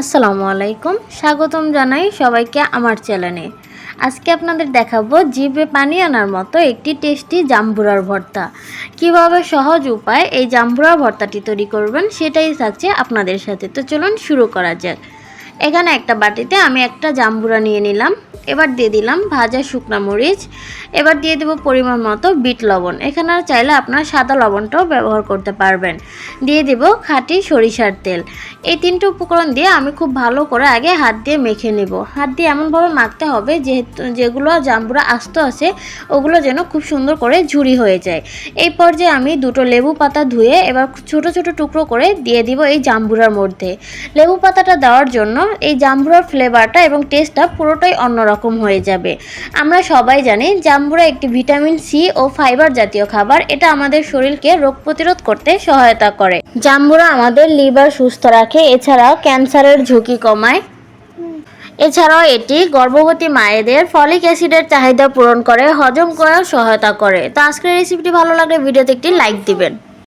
আসসালামু আলাইকুম। স্বাগতম জানাই সবাইকে আমার চ্যানেলে। আজকে আপনাদের দেখাবো জিভে পানি আনার মতো একটি টেস্টি জাম্বুরার ভর্তা। কীভাবে সহজ উপায় এই জাম্বুরার ভর্তাটি তৈরি করবেন সেটাই থাকছে আপনাদের সাথে। তো চলুন শুরু করা যাক। এখানে একটা বাটিতে আমি একটা জাম্বুরা নিয়ে নিলাম। এবার দিয়ে দিলাম ভাজা শুকনা মরিচ। এবার দিয়ে দেবো পরিমাণ মতো বিট লবণ। এখানে চাইলে আপনার সাদা লবণটাও ব্যবহার করতে পারবেন। দিয়ে দেবো খাঁটি সরিষার তেল। এই তিনটে উপকরণ দিয়ে আমি খুব ভালো করে আগে হাত দিয়ে মেখে নেব। হাত দিয়ে এমনভাবে মাখতে হবে যেহেতু যেগুলো জাম্বুরা আস্ত আছে, ওগুলো যেন খুব সুন্দর করে ঝুরি হয়ে যায়। এই পর্যায়ে আমি দুটো লেবু পাতা ধুয়ে এবার ছোট ছোট টুকরো করে দিয়ে দিব এই জাম্বুরার মধ্যে। লেবু পাতাটা দেওয়ার জন্য এই জাম্বুরার ফ্লেভারটা এবং টেস্টটা পুরোটাই অন্যরকম হয়ে যাবে। আমরা সবাই জানি জাম্বুরা একটি ভিটামিন সি ও ফাইবার জাতীয় খাবার। এটা আমাদের শরীরকে রোগ প্রতিরোধ করতে সহায়তা করে। জাম্বুরা আমাদের লিভার সুস্থ রাখে, এছাড়াও ক্যান্সারের ঝুঁকি কমায়। এছাড়াও এটি গর্ভবতী মায়েদের ফলিক অ্যাসিডের চাহিদা পূরণ করে, হজম করার সহায়তা করে। তো আজকের রেসিপিটি ভালো লাগলে ভিডিওতে একটি লাইক দিবেন।